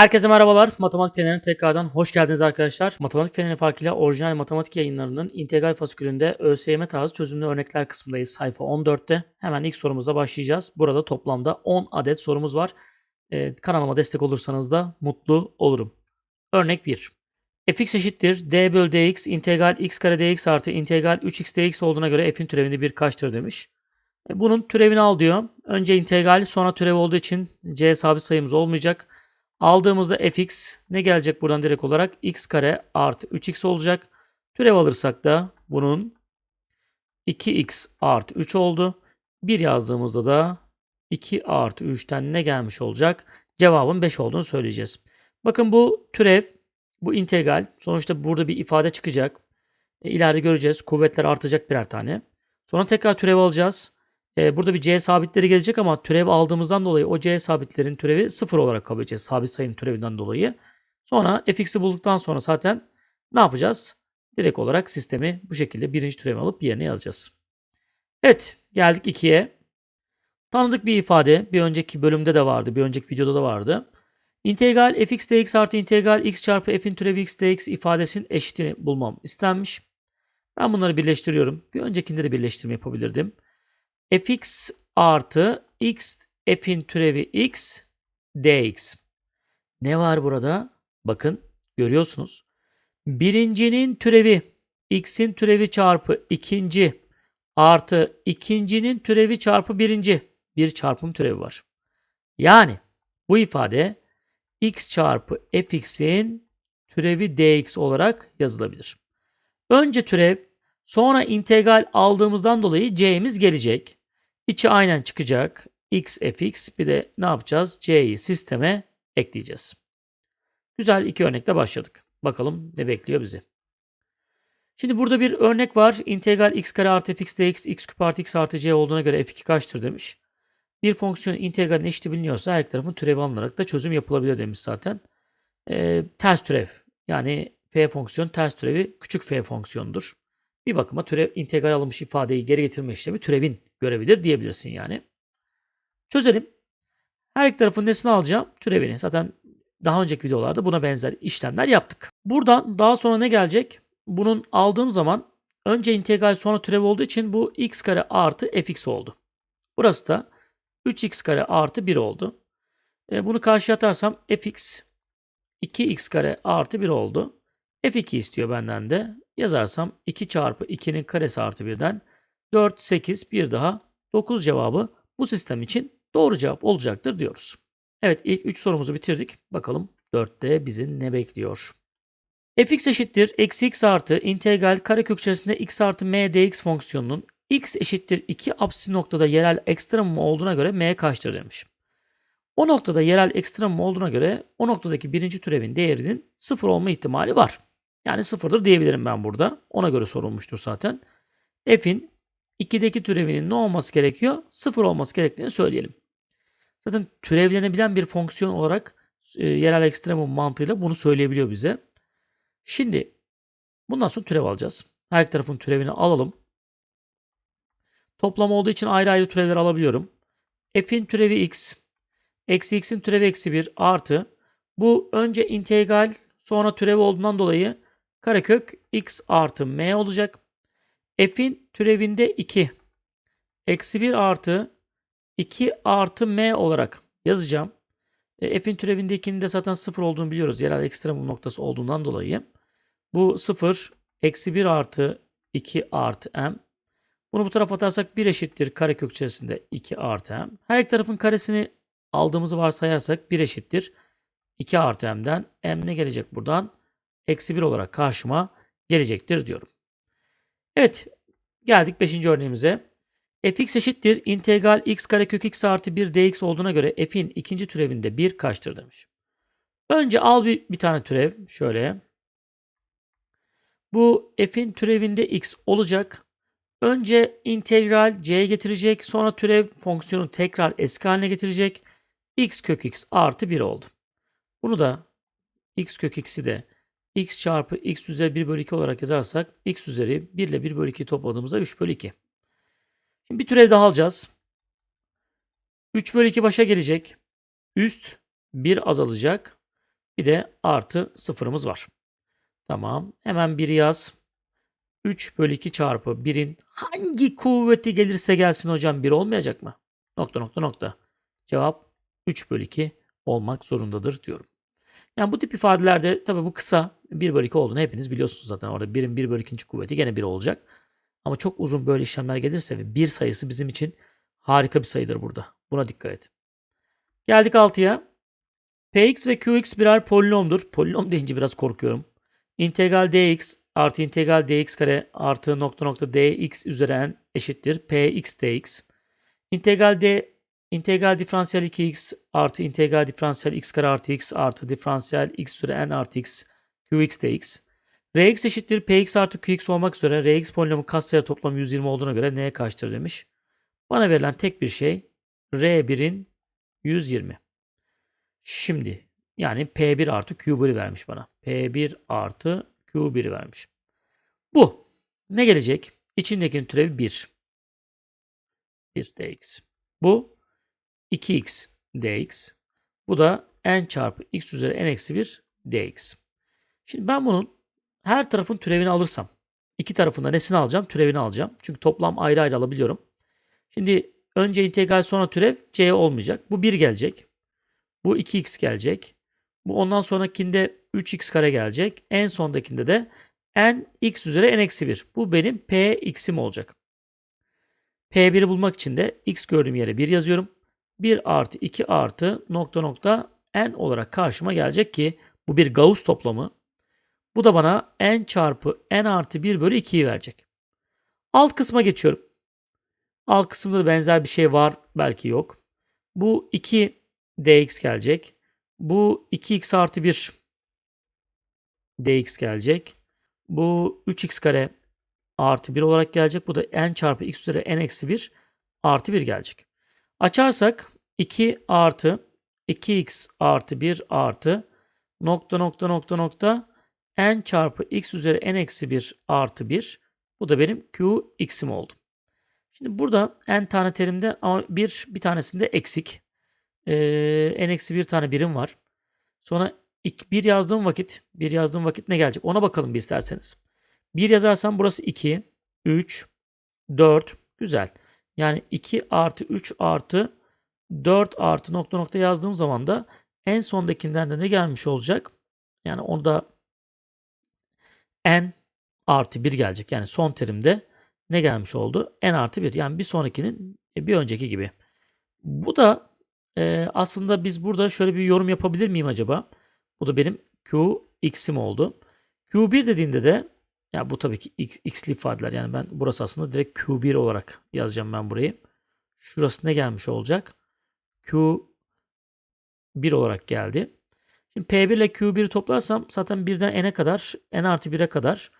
Herkese merhabalar. Matematik Feneri'ne tekrardan hoş geldiniz arkadaşlar. Matematik Feneri farkıyla orijinal matematik yayınlarının integral fasikülünde ÖSYM tarzı çözümlü örnekler kısmındayız sayfa 14'te. Hemen ilk sorumuzla başlayacağız. Burada toplamda 10 adet sorumuz var. Ee, kanalıma destek olursanız da mutlu olurum. Örnek 1. fx eşittir d bölü dx integral x kare dx artı integral 3x dx olduğuna göre f'in türevini bir kaçtır demiş. E, Bunun türevini al diyor. Önce integral sonra türev olduğu için c sabit sayımız olmayacak. Aldığımızda fx ne gelecek buradan direkt olarak? x kare artı 3x olacak. Türev alırsak da bunun 2x artı 3 oldu. 1 yazdığımızda da 2 artı 3'ten ne gelmiş olacak? Cevabın 5 olduğunu söyleyeceğiz. Bakın bu türev, bu integral. Sonuçta burada bir ifade çıkacak. E, ileride göreceğiz. Kuvvetler artacak birer tane. Sonra tekrar türev alacağız. E, burada bir c sabitleri gelecek ama türev aldığımızdan dolayı o c sabitlerin türevi 0 olarak kabul edeceğiz. Sabit sayının türevinden dolayı. Sonra fx'i bulduktan sonra zaten ne yapacağız? Direkt olarak sistemi bu şekilde birinci türevi alıp yerine yazacağız. Evet geldik 2'ye. Tanıdık bir ifade. Bir önceki bölümde de vardı. Bir önceki videoda da vardı. İntegral fx dx artı integral x çarpı f'in türevi x dx ifadesinin eşitini bulmam istenmiş. Ben bunları birleştiriyorum. Bir öncekinde de birleştirme yapabilirdim fx artı x f'in türevi x dx. Ne var burada? Bakın görüyorsunuz. Birincinin türevi x'in türevi çarpı ikinci artı ikincinin türevi çarpı birinci. Bir çarpım türevi var. Yani bu ifade x çarpı fx'in türevi dx olarak yazılabilir. Önce türev sonra integral aldığımızdan dolayı c'miz gelecek. İçi aynen çıkacak. x fx bir de ne yapacağız? c'yi sisteme ekleyeceğiz. Güzel iki örnekle başladık. Bakalım ne bekliyor bizi. Şimdi burada bir örnek var. İntegral x kare artı fx dx x küp artı x artı c olduğuna göre f2 kaçtır demiş. Bir fonksiyon integralin eşiti biliniyorsa her iki tarafın türevi alınarak da çözüm yapılabilir demiş zaten. Ee, ters türev yani f fonksiyon ters türevi küçük f fonksiyonudur. Bir bakıma türev integral alınmış ifadeyi geri getirme işlemi türevin görevidir diyebilirsin yani. Çözelim. Her iki tarafın nesini alacağım? Türevini. Zaten daha önceki videolarda buna benzer işlemler yaptık. Buradan daha sonra ne gelecek? Bunun aldığım zaman önce integral sonra türev olduğu için bu x kare artı fx oldu. Burası da 3x kare artı 1 oldu. E, bunu karşıya atarsam fx 2x kare artı 1 oldu. f2 istiyor benden de. Yazarsam 2 çarpı 2'nin karesi artı 1'den 4, 8, bir daha 9 cevabı bu sistem için doğru cevap olacaktır diyoruz. Evet ilk 3 sorumuzu bitirdik. Bakalım 4'te bizi ne bekliyor? fx eşittir eksi x artı integral karekök içerisinde x artı m dx fonksiyonunun x eşittir 2 apsisi noktada yerel ekstremum olduğuna göre m kaçtır demiş. O noktada yerel ekstremum olduğuna göre o noktadaki birinci türevin değerinin sıfır olma ihtimali var. Yani sıfırdır diyebilirim ben burada. Ona göre sorulmuştur zaten. F'in 2'deki türevinin ne olması gerekiyor? Sıfır olması gerektiğini söyleyelim. Zaten türevlenebilen bir fonksiyon olarak e, yerel ekstremum mantığıyla bunu söyleyebiliyor bize. Şimdi bundan sonra türev alacağız. Her iki tarafın türevini alalım. Toplam olduğu için ayrı ayrı türevler alabiliyorum. F'in türevi x, eksi x'in türevi eksi 1 artı bu önce integral sonra türev olduğundan dolayı karekök x artı m olacak. F'in türevinde 2 eksi 1 artı 2 artı m olarak yazacağım. E, F'in türevinde 2'nin de zaten 0 olduğunu biliyoruz. Yerel ekstremum noktası olduğundan dolayı. Bu 0 eksi 1 artı 2 artı m. Bunu bu tarafa atarsak 1 eşittir karekök içerisinde 2 artı m. Her iki tarafın karesini aldığımızı varsayarsak 1 eşittir 2 artı m'den m ne gelecek buradan? Eksi 1 olarak karşıma gelecektir diyorum. Evet geldik 5. örneğimize. fx eşittir integral x kare kök x artı 1 dx olduğuna göre f'in ikinci türevinde 1 kaçtır demiş. Önce al bir, bir tane türev şöyle. Bu f'in türevinde x olacak. Önce integral c'ye getirecek. Sonra türev fonksiyonu tekrar eski haline getirecek. x kök x artı 1 oldu. Bunu da x kök x'i de x çarpı x üzeri 1 bölü 2 olarak yazarsak x üzeri 1 ile 1 bölü 2 topladığımızda 3 bölü 2. Şimdi bir türev daha alacağız. 3 bölü 2 başa gelecek. Üst 1 azalacak. Bir de artı sıfırımız var. Tamam. Hemen bir yaz. 3 bölü 2 çarpı 1'in hangi kuvveti gelirse gelsin hocam 1 olmayacak mı? Nokta nokta nokta. Cevap 3 bölü 2 olmak zorundadır diyorum. Yani bu tip ifadelerde tabii bu kısa 1 bölü 2 olduğunu hepiniz biliyorsunuz zaten. Orada 1'in 1 bölü 2. kuvveti gene 1 olacak. Ama çok uzun böyle işlemler gelirse ve 1 sayısı bizim için harika bir sayıdır burada. Buna dikkat et. Geldik 6'ya. Px ve Qx birer polinomdur. Polinom deyince biraz korkuyorum. İntegral dx artı integral dx kare artı nokta nokta dx üzeri n eşittir px dx. İntegral d integral diferansiyel 2x artı integral diferansiyel x kare artı x artı diferansiyel x üzeri n artı x qx dx. Rx eşittir px artı qx olmak üzere Rx polinomun katsayı toplamı 120 olduğuna göre neye kaçtır demiş. Bana verilen tek bir şey R1'in 120. Şimdi yani P1 artı Q1'i vermiş bana. P1 artı Q1'i vermiş. Bu. Ne gelecek? İçindekinin türevi 1. 1 dx. Bu 2x dx. Bu da n çarpı x üzeri n eksi 1 dx. Şimdi ben bunun her tarafın türevini alırsam iki tarafında nesini alacağım? Türevini alacağım. Çünkü toplam ayrı ayrı alabiliyorum. Şimdi önce integral sonra türev c olmayacak. Bu 1 gelecek. Bu 2x gelecek. Bu ondan sonrakinde 3x kare gelecek. En sondakinde de n x üzeri n eksi 1. Bu benim p x'im olacak. P1'i bulmak için de x gördüğüm yere 1 yazıyorum. 1 artı 2 artı nokta nokta n olarak karşıma gelecek ki bu bir Gauss toplamı. Bu da bana n çarpı n artı 1 bölü 2'yi verecek. Alt kısma geçiyorum. Alt kısımda da benzer bir şey var. Belki yok. Bu 2 dx gelecek. Bu 2x artı 1 dx gelecek. Bu 3x kare artı 1 olarak gelecek. Bu da n çarpı x üzeri n eksi 1 artı 1 gelecek. Açarsak 2 artı 2x artı 1 artı nokta nokta nokta nokta n çarpı x üzeri n eksi 1 artı 1. Bu da benim q x'im oldu. Şimdi burada n tane terimde ama bir, bir tanesinde eksik. Ee, n eksi bir tane birim var. Sonra ilk bir yazdığım vakit, bir yazdığım vakit ne gelecek? Ona bakalım bir isterseniz. Bir yazarsam burası 2, 3, 4. Güzel. Yani 2 artı 3 artı 4 artı nokta nokta yazdığım zaman da en sondakinden de ne gelmiş olacak? Yani onda n artı 1 gelecek. Yani son terimde ne gelmiş oldu? n artı 1. Yani bir sonrakinin e, bir önceki gibi. Bu da e, aslında biz burada şöyle bir yorum yapabilir miyim acaba? Bu da benim q x'im oldu. Q1 dediğinde de ya bu tabii ki x'li ifadeler. Yani ben burası aslında direkt Q1 olarak yazacağım ben burayı. Şurası ne gelmiş olacak? Q1 olarak geldi. Şimdi P1 ile Q1'i toplarsam zaten birden n'e kadar, n artı 1'e kadar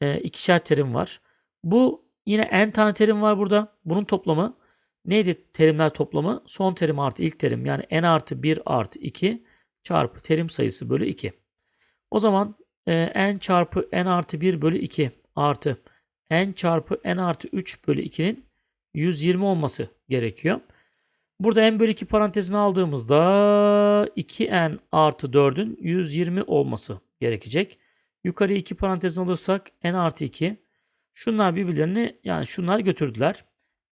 e, ikişer terim var. Bu yine n tane terim var burada. Bunun toplamı neydi terimler toplamı? Son terim artı ilk terim yani n artı 1 artı 2 çarpı terim sayısı bölü 2. O zaman e, n çarpı n artı 1 bölü 2 artı n çarpı n artı 3 bölü 2'nin 120 olması gerekiyor. Burada n bölü 2 parantezini aldığımızda 2n artı 4'ün 120 olması gerekecek. Yukarıya 2 parantezini alırsak n artı 2. Şunlar birbirlerini yani şunlar götürdüler.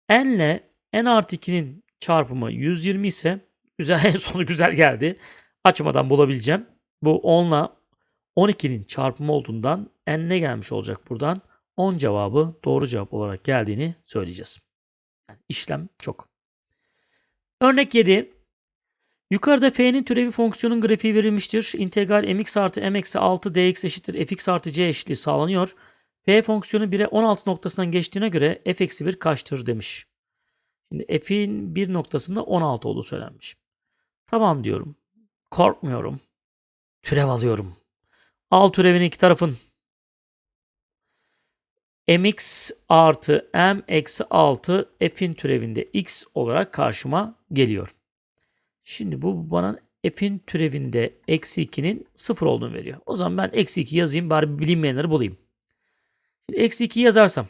n ile n artı 2'nin çarpımı 120 ise güzel en sonu güzel geldi. Açmadan bulabileceğim. Bu 10 ile 12'nin çarpımı olduğundan n ne gelmiş olacak buradan? 10 cevabı doğru cevap olarak geldiğini söyleyeceğiz. Yani işlem çok. Örnek 7. Yukarıda f'nin türevi fonksiyonun grafiği verilmiştir. İntegral mx artı m eksi 6 dx eşittir fx artı c eşitliği sağlanıyor. f fonksiyonu 1'e 16 noktasından geçtiğine göre f eksi 1 kaçtır demiş. Şimdi f'in bir noktasında 16 olduğu söylenmiş. Tamam diyorum. Korkmuyorum. Türev alıyorum. Al türevini iki tarafın. mx artı m eksi 6 f'in türevinde x olarak karşıma geliyor. Şimdi bu bana f'in türevinde eksi 2'nin 0 olduğunu veriyor. O zaman ben eksi 2 yazayım bari bilinmeyenleri bulayım. Şimdi eksi 2 yazarsam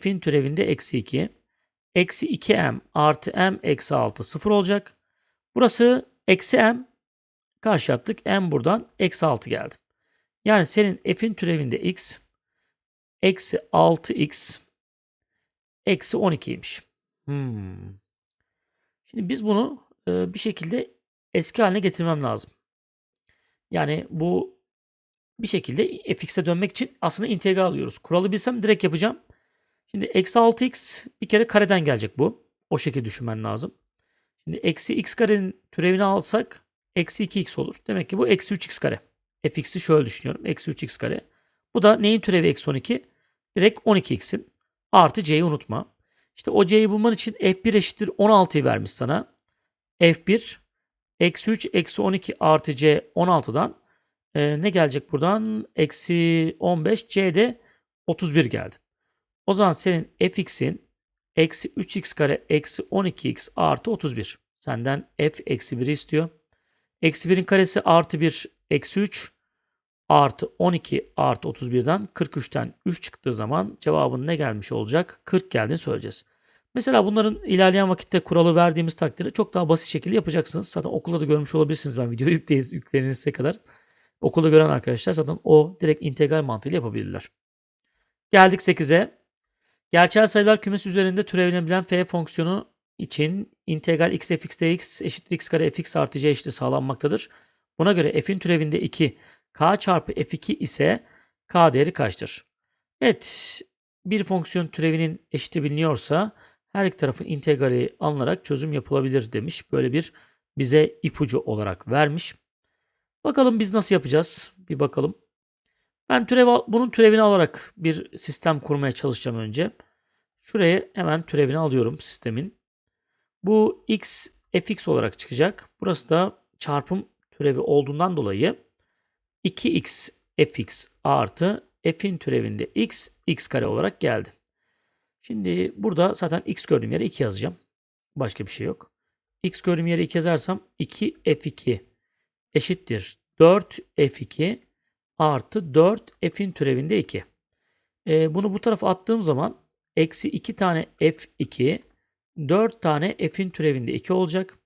f'in türevinde eksi 2 eksi 2m artı m eksi 6 0 olacak. Burası eksi m karşı attık. n buradan eksi 6 geldi. Yani senin f'in türevinde x eksi 6x eksi 12'ymiş. Hmm. Şimdi biz bunu e, bir şekilde eski haline getirmem lazım. Yani bu bir şekilde fx'e dönmek için aslında integral alıyoruz. Kuralı bilsem direkt yapacağım. Şimdi eksi 6x bir kere kareden gelecek bu. O şekilde düşünmen lazım. Şimdi eksi x karenin türevini alsak eksi 2x olur. Demek ki bu eksi 3x kare. Fx'i şöyle düşünüyorum. Eksi 3x kare. Bu da neyin türevi eksi 12? Direkt 12x'in. Artı c'yi unutma. İşte o c'yi bulman için f1 eşittir 16'yı vermiş sana. f1 eksi 3 eksi 12 artı c 16'dan e, ne gelecek buradan? Eksi 15 c de 31 geldi. O zaman senin fx'in eksi 3x kare eksi 12x artı 31. Senden f eksi 1'i istiyor. Eksi 1'in karesi artı 1 eksi 3 artı 12 artı 31'den 43'ten 3 çıktığı zaman cevabın ne gelmiş olacak? 40 geldiğini söyleyeceğiz. Mesela bunların ilerleyen vakitte kuralı verdiğimiz takdirde çok daha basit şekilde yapacaksınız. Zaten okulda da görmüş olabilirsiniz ben videoyu yükleyiz, yüklenirse kadar. Okulda gören arkadaşlar zaten o direkt integral mantığıyla yapabilirler. Geldik 8'e. Gerçel sayılar kümesi üzerinde türevlenebilen f fonksiyonu için integral x fx dx eşittir x kare fx artı c eşittir sağlanmaktadır. Buna göre f'in türevinde 2 k çarpı f2 ise k değeri kaçtır? Evet bir fonksiyon türevinin eşiti biliniyorsa her iki tarafın integrali alınarak çözüm yapılabilir demiş. Böyle bir bize ipucu olarak vermiş. Bakalım biz nasıl yapacağız? Bir bakalım. Ben türev, bunun türevini alarak bir sistem kurmaya çalışacağım önce. Şuraya hemen türevini alıyorum sistemin. Bu x fx olarak çıkacak. Burası da çarpım türevi olduğundan dolayı 2x fx artı f'in türevinde x x kare olarak geldi. Şimdi burada zaten x gördüğüm yere 2 yazacağım. Başka bir şey yok. x gördüğüm yere 2 yazarsam 2 f2 eşittir 4 f2 artı 4 f'in türevinde 2. E, bunu bu tarafa attığım zaman eksi 2 tane f2 4 tane f'in türevinde 2 olacak.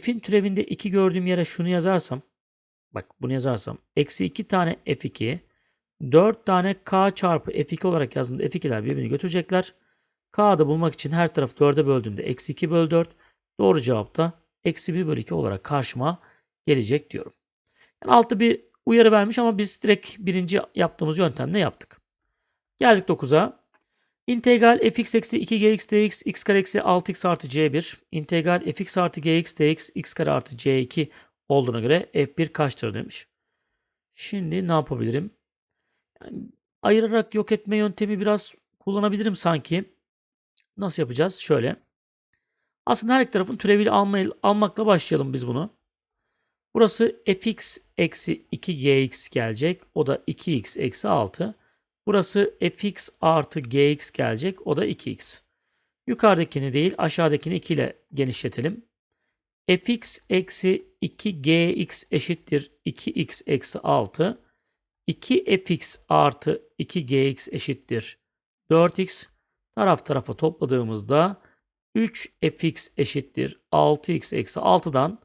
F'in türevinde 2 gördüğüm yere şunu yazarsam bak bunu yazarsam eksi 2 tane f2 4 tane k çarpı f2 olarak yazdığımda f2'ler birbirini götürecekler. K'da bulmak için her tarafı 4'e böldüğümde eksi 2 bölü 4. Doğru cevap da eksi 1 bölü 2 olarak karşıma gelecek diyorum. Yani altı bir uyarı vermiş ama biz direkt birinci yaptığımız yöntemle yaptık. Geldik 9'a. İntegral fx eksi 2gx dx x kare eksi 6x artı c1. İntegral fx artı gx dx x kare artı c2 olduğuna göre f1 kaçtır demiş. Şimdi ne yapabilirim? Yani ayırarak yok etme yöntemi biraz kullanabilirim sanki. Nasıl yapacağız? Şöyle. Aslında her iki tarafın türevini almay- almakla başlayalım biz bunu. Burası fx eksi 2gx gelecek. O da 2x eksi 6. Burası fx artı gx gelecek. O da 2x. Yukarıdakini değil aşağıdakini 2 ile genişletelim. Fx eksi 2gx eşittir 2x eksi 6. 2fx artı 2gx eşittir 4x. Taraf tarafa topladığımızda 3fx eşittir 6x eksi 6'dan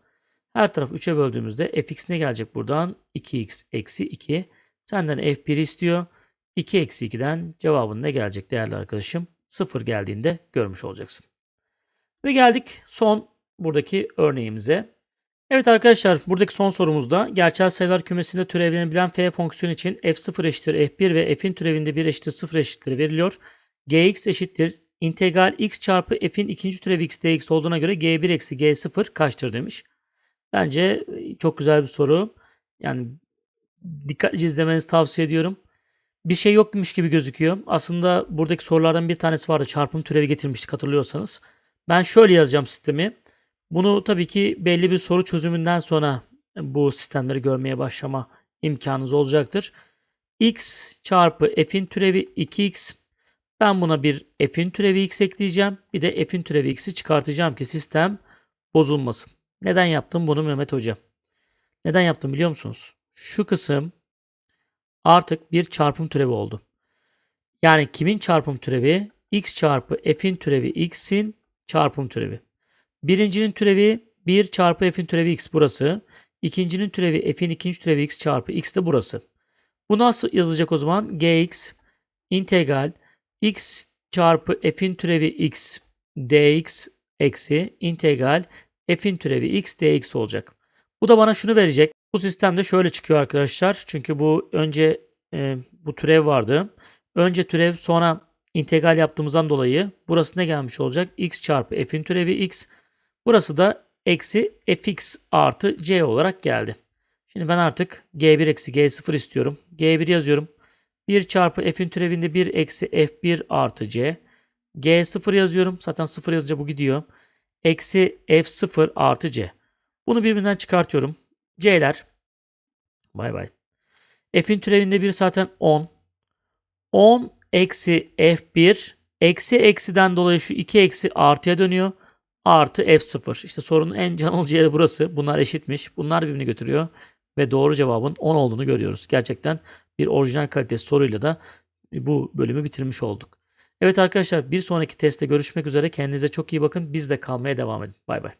her taraf 3'e böldüğümüzde fx ne gelecek buradan? 2x eksi 2. Senden f1 istiyor. 2 eksi 2'den cevabın ne gelecek değerli arkadaşım? 0 geldiğinde görmüş olacaksın. Ve geldik son buradaki örneğimize. Evet arkadaşlar buradaki son sorumuzda gerçel sayılar kümesinde türevlenebilen f fonksiyonu için f0 eşittir f1 ve f'in türevinde 1 eşittir 0 eşittir veriliyor. gx eşittir integral x çarpı f'in ikinci türevi x dx olduğuna göre g1 eksi g0 kaçtır demiş. Bence çok güzel bir soru. Yani dikkatli izlemenizi tavsiye ediyorum. Bir şey yokmuş gibi gözüküyor. Aslında buradaki sorulardan bir tanesi vardı. Çarpım türevi getirmiştik hatırlıyorsanız. Ben şöyle yazacağım sistemi. Bunu tabii ki belli bir soru çözümünden sonra bu sistemleri görmeye başlama imkanınız olacaktır. x çarpı f'in türevi 2x. Ben buna bir f'in türevi x ekleyeceğim. Bir de f'in türevi x'i çıkartacağım ki sistem bozulmasın. Neden yaptım bunu Mehmet Hoca? Neden yaptım biliyor musunuz? Şu kısım artık bir çarpım türevi oldu. Yani kimin çarpım türevi? x çarpı f'in türevi x'in çarpım türevi. Birincinin türevi 1 çarpı f'in türevi x burası. İkincinin türevi f'in ikinci türevi x çarpı x de burası. Bu nasıl yazacak o zaman? gx integral x çarpı f'in türevi x dx eksi integral f'in türevi x dx olacak. Bu da bana şunu verecek. Bu sistemde şöyle çıkıyor arkadaşlar. Çünkü bu önce e, bu türev vardı. Önce türev sonra integral yaptığımızdan dolayı burası ne gelmiş olacak? x çarpı f'in türevi x. Burası da eksi fx artı c olarak geldi. Şimdi ben artık g1 eksi g0 istiyorum. g1 yazıyorum. 1 çarpı f'in türevinde 1 eksi f1 artı c. g0 yazıyorum. Zaten 0 yazınca bu gidiyor. Eksi f0 artı c. Bunu birbirinden çıkartıyorum. c'ler. Bay bay. f'in türevinde 1 zaten 10. 10 eksi f1 eksi eksiden dolayı şu 2 eksi artıya dönüyor. Artı f0. İşte sorunun en can alıcı yeri burası. Bunlar eşitmiş. Bunlar birbirini götürüyor. Ve doğru cevabın 10 olduğunu görüyoruz. Gerçekten bir orijinal kalitesi soruyla da bu bölümü bitirmiş olduk. Evet arkadaşlar bir sonraki testte görüşmek üzere. Kendinize çok iyi bakın. Bizde kalmaya devam edin. Bay bay.